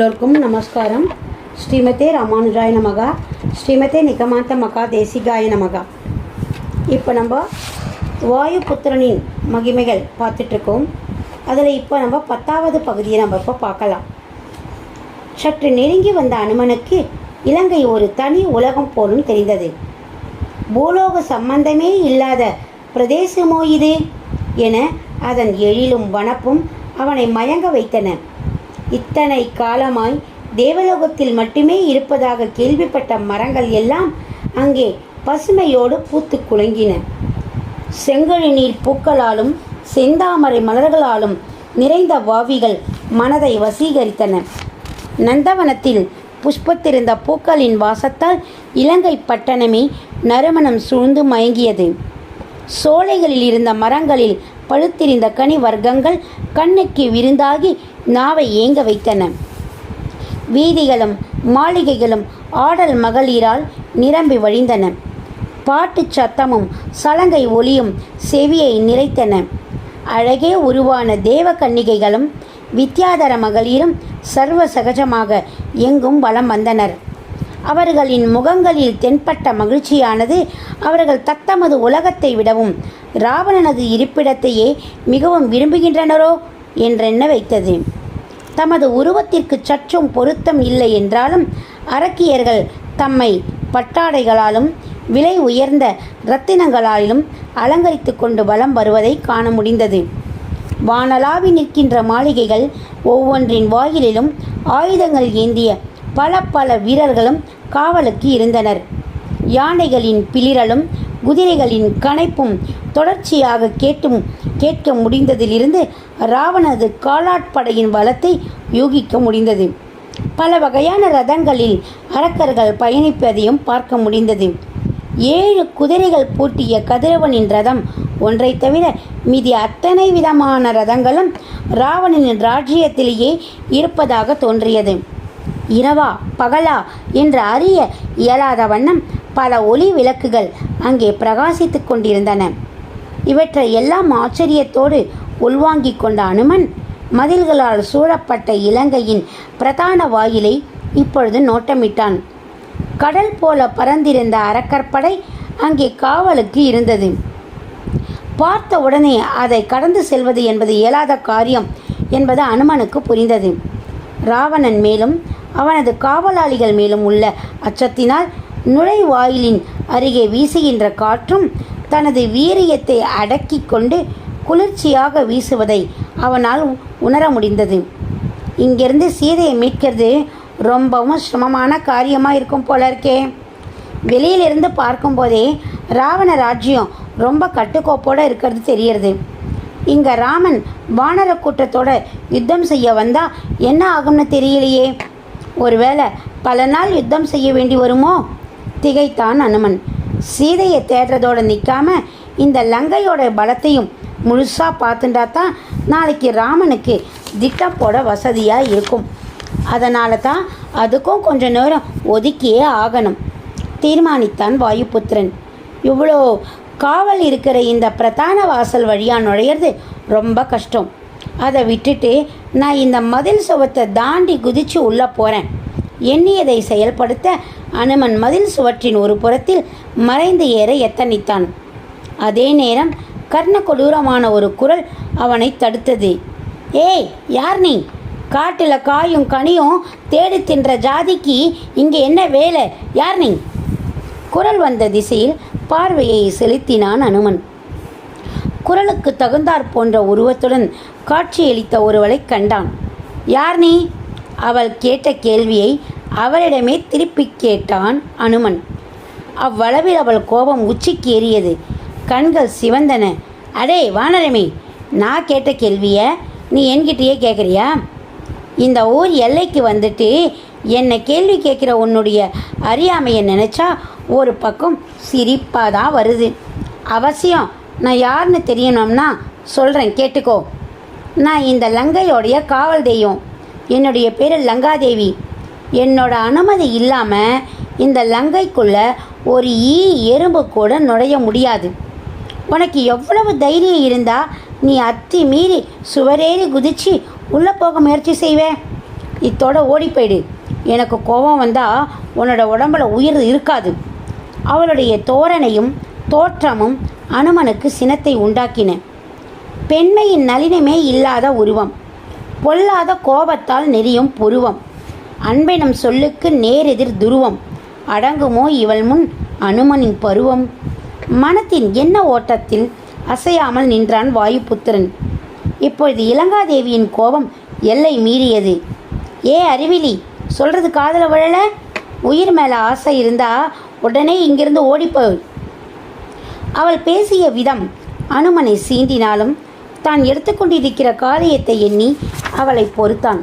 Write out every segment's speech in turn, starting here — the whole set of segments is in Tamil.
எல்லோருக்கும் நமஸ்காரம். ஸ்ரீமதே ராமானுஜாய நமகா. ஸ்ரீமதே நிகமாந்த மகா தேசிகாய நமகா. இப்போ நம்ம வாயு புத்திரனின் மகிமைகள் பார்த்துட்ருக்கோம். அதில் இப்போ நம்ம பத்தாவது பகுதியை நம்ம இப்போ பார்க்கலாம். சற்று நெருங்கி வந்த அனுமனுக்கு இலங்கை ஒரு தனி உலகம் போலும் தெரிந்தது. பூலோக சம்பந்தமே இல்லாத பிரதேசமோ இது? என அதன் எழிலும் வனப்பும் அவனை மயங்க வைத்தன. இத்தனை காலமாய் தேவலோகத்தில் மட்டுமே இருப்பதாக கேள்விப்பட்ட மரங்கள் எல்லாம் அங்கே பசுமையோடு பூத்து குலுங்கின. செங்கழி நீர் பூக்களாலும் செந்தாமரை மலர்களாலும் நிறைந்த வாவிகள் மனதை வசீகரித்தன. நந்தவனத்தில் புஷ்பத்திருந்த பூக்களின் வாசத்தால் இலங்கை பட்டணமே நறுமணம் சூழ்ந்து மயங்கியது. சோலைகளில் இருந்த மரங்களில் பழுத்திருந்த கனி வர்க்கங்கள் கண்ணுக்கு விருந்தாகி நாவை ஏங்க வைத்தன? வீதிகளும் மாளிகைகளும் ஆடல் மகளிரால் நிரம்பி வழிந்தன. பாட்டுச் சத்தமும் சலங்கை ஒலியும் செவியை நிறைத்தன. அழகே உருவான தேவ கன்னிகைகளும் வித்யாதர மகளிரும் சர்வ சகஜமாக எங்கும் வலம் வந்தனர். அவர்களின் முகங்களில் தென்பட்ட மகிழ்ச்சியானது அவர்கள் தத்தமது உலகத்தை விடவும் ராவணனது இருப்பிடத்தையே மிகவும் விரும்புகின்றனரோ என்றெண்ண வைத்தது. தமது உருவத்திற்கு சற்றும் பொருத்தம் இல்லை என்றாலும் அரக்கியர்கள் தம்மை பட்டாடைகளாலும் விலை உயர்ந்த இரத்தினங்களாலும் அலங்கரித்து கொண்டு வலம் வருவதை காண முடிந்தது. வானலாவி நிற்கின்ற மாளிகைகள் ஒவ்வொன்றின் வாயிலிலும் ஆயுதங்கள் ஏந்திய பல பல வீரர்களும் காவலுக்கு இருந்தனர். யானைகளின் பிளிரலும் குதிரைகளின் கனைப்பும் தொடர்ச்சியாக கேட்டும் கேட்க முடிந்ததிலிருந்து ராவணது காலாட்படையின் பலத்தை யூகிக்க முடிந்தது. பல வகையான ரதங்களில் அரக்கர்கள் பயணிப்பதையும் பார்க்க முடிந்தது. ஏழு குதிரைகள் பூட்டிய கதிரவனின் ரதம் ஒன்றை தவிர மீதி அத்தனை விதமான ரதங்களும் ராவணனின் ராஜ்யத்திலேயே இருப்பதாக தோன்றியது. இரவா பகலா என்று அறிய இயலாத வண்ணம் பல ஒளி விளக்குகள் அங்கே பிரகாசித்துக் கொண்டிருந்தன. இவற்றை எல்லாம் ஆச்சரியத்தோடு உள்வாங்கிக் கொண்ட அனுமன் மதில்களால் சூழப்பட்ட இலங்கையின் பிரதான வாயிலை இப்பொழுது நோட்டமிட்டான். கடல் போல பறந்திருந்த அரக்கற்படை அங்கே காவலுக்கு இருந்தது. பார்த்த உடனே அதை கடந்து செல்வது என்பது இயலாத காரியம் என்பது அனுமனுக்கு புரிந்தது. ராவணன் மேலும் அவனது காவலாளிகள் மேலும் உள்ள அச்சத்தினால் நுழைவாயிலின் அருகே வீசுகின்ற காற்றும் தனது வீரியத்தை அடக்கிக் கொண்டு குளிர்ச்சியாக வீசுவதை அவனால் உணர முடிந்தது. இங்கிருந்து சீதையை மீட்கிறது ரொம்பவும் சிரமமான காரியமாக இருக்கும் போல இருக்கே வெளியிலிருந்து பார்க்கும்போதே ராவண ராஜ்யம் ரொம்ப கட்டுக்கோப்போடு இருக்கிறது தெரியறது. இங்கே ராமன் வானர கூட்டத்தோட யுத்தம் செய்ய வந்தா என்ன ஆகும்னு தெரியலையே. ஒருவேளை பல நாள் யுத்தம் செய்ய வேண்டி வருமோ? திகைத்தான் அனுமன். சீதையை தேடுறதோட நிற்காம இந்த லங்கையோட பலத்தையும் முழுசாக பார்த்துட்டா தான் நாளைக்கு ராமனுக்கு திட்டம் போட வசதியாக இருக்கும். அதனால தான் அதுக்கும் கொஞ்ச நேரம் ஒதுக்கியே ஆகணும். தீர்மானித்தான் வாயுபுத்திரன். இவ்வளோ காவல் இருக்கிற இந்த பிரதான வாசல் வழியாக நுழையிறது ரொம்ப கஷ்டம். அதை விட்டுட்டு நான் இந்த மதில் சுவத்தை தாண்டி குதித்து உள்ளே போகிறேன் எண்ணியதை செயல்படுத்த அனுமன் மதில் சுவற்றின் ஒரு புறத்தில் மறைந்து ஏற எத்தனித்தான். அதே நேரம் கர்ண கொடூரமான ஒரு குரல் அவனை தடுத்தது. ஏய் யார் நீ? காட்டில் காயும் கனியும் தேடி தின்ற ஜாதிக்கு இங்கே என்ன வேலை? யார் நீ? குரல் வந்த திசையில் பார்வையை செலுத்தினான் அனுமன். குரலுக்கு தகுந்தாற் போன்ற உருவத்துடன் காட்சியளித்த ஒருவளை கண்டான். யார் நீ? அவள் கேட்ட கேள்வியை அவளிடமே திருப்பி கேட்டான் அனுமன். அவ்வளவில் அவள் கோபம் உச்சிக்கு ஏறியது கண்கள் சிவந்தன. அடே வானரமே நான் கேட்ட கேள்வியை நீ என்கிட்டயே கேட்குறியா இந்த ஊர் எல்லைக்கு வந்துட்டு என்னை கேள்வி கேட்குற உன்னுடைய அறியாமையை நினச்சா ஒரு பக்கம் சிரிப்பாக தான் வருது. அவசியம் நான் யாருன்னு தெரியணும்னா சொல்கிறேன் கேட்டுக்கோ. நான் இந்த லங்கையோடைய காவல் தெய்வம். என்னுடைய பேர் லங்காதேவி. என்னோட அனுமதி இல்லாமல் இந்த லங்கைக்குள்ளே ஒரு ஈ எறும்பு கூட நுழைய முடியாது. உனக்கு எவ்வளவு தைரியம் இருந்தால் நீ அத்தி மீறி சுவரேறி குதிச்சு உள்ளே போக முயற்சி செய்வே. இத்தோட ஓடி போயிடு எனக்கு கோபம் வந்தால் உன்னோட உடம்புல உயிர் இருக்காது. அவளுடைய தோரணையும் தோற்றமும் அனுமனுக்கு சினத்தை உண்டாக்கின. பெண்மையின் நளினமே இல்லாத உருவம். பொல்லாத கோபத்தால் நெறியும் புருவம். அன்பெனும் சொல்லுக்கு நேரெதிர் துருவம். அடங்குமோ இவள் முன் அனுமனின் பருவம். மனத்தின் என்ன ஓட்டத்தில் அசையாமல் நின்றான் வாயுபுத்திரன். இப்பொழுது இளங்காதேவியின் கோபம் எல்லை மீறியது. ஏ அறிவிலி சொல்கிறது காதல விழல? உயிர் மேலே ஆசை இருந்தா உடனே இங்கிருந்து ஓடிப்போய். அவள் பேசிய விதம் அனுமனை சீண்டினாலும் தான் எடுத்துக்கொண்டிருக்கிற காரியத்தை எண்ணி அவளை பொறுத்தான்.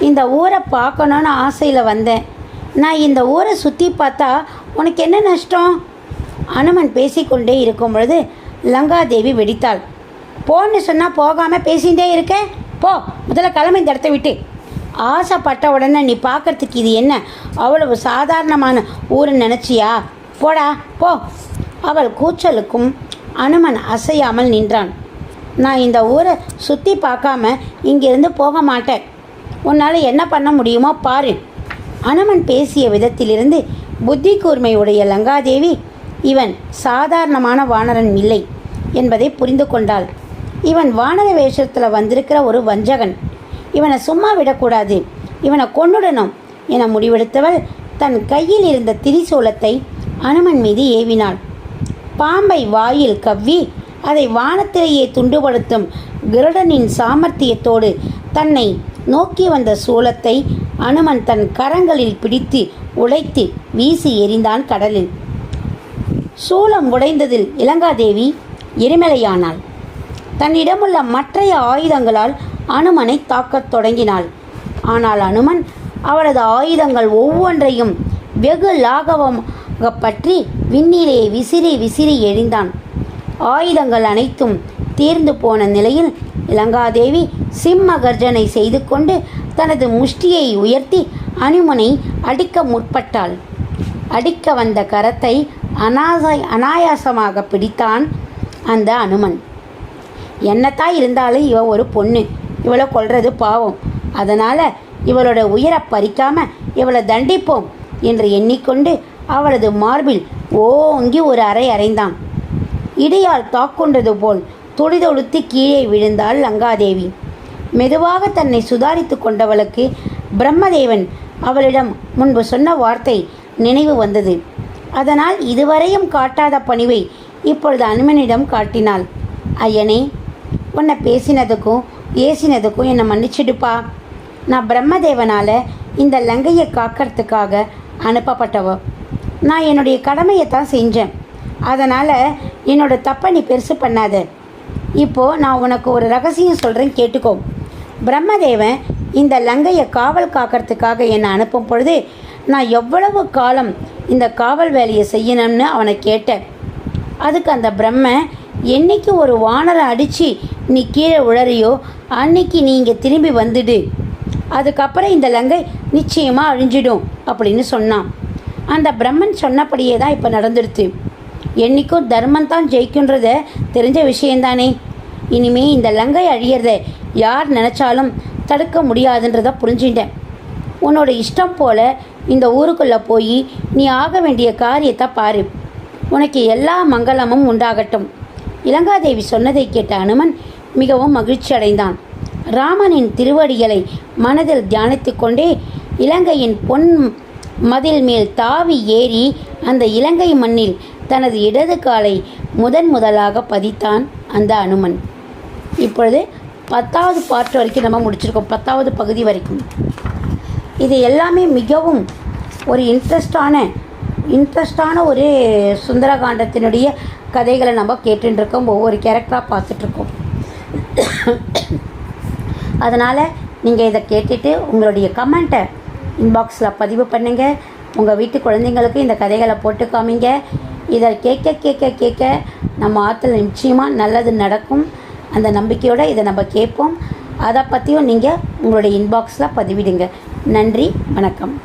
இந்த ஊரை பார்க்கணுன்னு ஆசையில் வந்தேன். நான் இந்த ஊரை சுற்றி பார்த்தா உனக்கு என்ன நஷ்டம்? அனுமன் பேசிக்கொண்டே இருக்கும் பொழுது லங்காதேவி வெடித்தாள். போன்னு சொன்னால் போகாமல் பேசிகிட்டே இருக்க? போ முதல்ல கிளம்பி இந்த இடத்த விட்டு. ஆசைப்பட்ட உடனே நீ பார்க்கறதுக்கு இது என்ன? அவ்வளவு சாதாரணமான ஊருன்னு நினச்சியா? போடா போ. அவள் கூச்சலுக்கும் அனுமன் அசையாமல் நின்றான். நான் இந்த ஊரை சுற்றி பார்க்காம இங்கிருந்து போக மாட்டேன். உன்னால் என்ன பண்ண முடியுமோ பாரு. அனுமன் பேசிய விதத்திலிருந்து புத்தி கூர்மையுடைய லங்காதேவி இவன் சாதாரணமான வானரன் இல்லை என்பதை புரிந்து கொண்டாள். இவன் வானர வேஷத்தில் வந்திருக்கிற ஒரு வஞ்சகன். இவனை சும்மா விடக்கூடாது. இவனை கொண்டுடணும் என முடிவெடுத்தவள் தன் கையில் இருந்த திரிசூலத்தை அனுமன் மீது ஏவினாள். பாம்பை வாயில் கவ்வி அதை வானத்திலேயே துண்டுபடுத்தும் கருடனின் சாமர்த்தியத்தோடு தன்னை நோக்கி வந்த சூலத்தை அனுமன் தன் கரங்களில் பிடித்து உடைத்து வீசி எறிந்தான் கடலில். சூலம் உடைந்ததில் இளங்காதேவி எரிமலையானாள். தன்னிடமுள்ள மற்றைய ஆயுதங்களால் அனுமனை தாக்கத் தொடங்கினாள். ஆனால் அனுமன் அவளது ஆயுதங்கள் ஒவ்வொன்றையும் வெகு லாகவமாக பற்றி விண்ணிலே விசிறி விசிறி எழிந்தான் ஆயுதங்கள் அனைத்தும் தீர்ந்து போன நிலையில் இலங்காதேவி சிம்ம கர்ஜனை செய்து கொண்டு தனது முஷ்டியை உயர்த்தி அனுமனை அடிக்க முற்பட்டாள். அடிக்க வந்த கரத்தை அனாசை அனாயாசமாக பிடித்தான் அந்த அனுமன். என்னத்தான் இருந்தாலும் இவ ஒரு பொண்ணு. இவளை கொல்றது பாவம். அதனால் இவளோட உயிரை பறிக்காமல் இவளை தண்டிப்போம் என்று எண்ணிக்கொண்டு அவளது மார்பில் ஓங்கி ஒரு அறை அறைந்தான். இடியால் தாக்கொண்டது போல் துடிதொடுத்து கீழே விழுந்தாள் லங்காதேவி. மெதுவாக தன்னை சுதாரித்து கொண்டவளுக்கு பிரம்மதேவன் அவளிடம் முன்பு சொன்ன வார்த்தை நினைவு வந்தது. அதனால் இதுவரையும் காட்டாத பணிவை இப்பொழுது அனுமனிடம் காட்டினாள். ஐயனே உன்னை பேசினதுக்கும் ஏசினதுக்கும் என்னை மன்னிச்சிடுப்பா. நான் பிரம்மதேவனால் இந்த லங்கையை காக்கிறதுக்காக அனுப்பப்பட்டவ. நான் என்னுடைய கடமையை தான் செஞ்சேன். அதனால் என்னோடய தப்பை நீ பெருசு பண்ணாத. இப்போது நான் உனக்கு ஒரு ரகசியம் சொல்கிறேன் கேட்டுக்கோ. பிரம்மதேவன் இந்த லங்கையை காவல் காக்கிறதுக்காக என்னை அனுப்பும் பொழுது நான் எவ்வளவு காலம் இந்த காவல் வேலையை செய்யணும்னு அவனை கேட்டேன். அதுக்கு அந்த பிரம்ம என்னைக்கு ஒரு வானரை அடித்து நீ கீழே உழறியோ அன்னைக்கு நீ இங்கே திரும்பி வந்துடு. அதுக்கப்புறம் இந்த லங்கை நிச்சயமாக அழிஞ்சிடும் அப்படின்னு சொன்னான். அந்த பிரம்மன் சொன்னபடியே தான் இப்போ நடந்துடுது என்னைக்கும் தர்மம் தான் ஜெயிக்குன்றத தெரிஞ்ச விஷயந்தானே இனிமே இந்த லங்கை அழியறத யார் நினச்சாலும் தடுக்க முடியாதுன்றதை புரிஞ்சுட்டேன். உன்னோட இஷ்டம் போல இந்த ஊருக்குள்ளே போய் நீ ஆக வேண்டிய காரியத்தை பாரு. உனக்கு எல்லா மங்களமும் உண்டாகட்டும். இலங்காதேவி சொன்னதை கேட்ட அனுமன் மிகவும் மகிழ்ச்சி அடைந்தான் ராமனின் திருவடிகளை மனதில் தியானித்து கொண்டே இலங்கையின் பொன் மதில் மேல் தாவி ஏறி அந்த இலங்கை மண்ணில் தனது இடது காலை முதன் முதலாக பதித்தான் அந்த அனுமன். இப்பொழுது பத்தாவது பாட்டு வரைக்கும் நம்ம முடிச்சிருக்கோம். பத்தாவது பகுதி வரைக்கும். இது எல்லாமே மிகவும் ஒரு இன்ட்ரெஸ்டான இன்ட்ரெஸ்டான ஒரு சுந்தரகாண்டத்தினுடைய கதைகளை நம்ம கேட்டுருக்கோம் ஒவ்வொரு கேரக்டராக பார்த்துட்ருக்கோம் அதனால் நீங்கள் இதை கேட்டுட்டு உங்களுடைய கமெண்ட்டை இன்பாக்ஸில் பதிவு பண்ணுங்கள் உங்கள் வீட்டு குழந்தைங்களுக்கு இந்த கதைகளை போட்டு காமிங்க. இதை கேட்க கேட்க கேட்க நம்ம ஆற்றுல நிச்சயமாக நல்லது நடக்கும். அந்த நம்பிக்கையோடு இதை நம்ம கேட்போம். அதை பற்றியும் நீங்கள் உங்களுடைய இன்பாக்ஸில் பதிவிடுங்க. நன்றி வணக்கம்.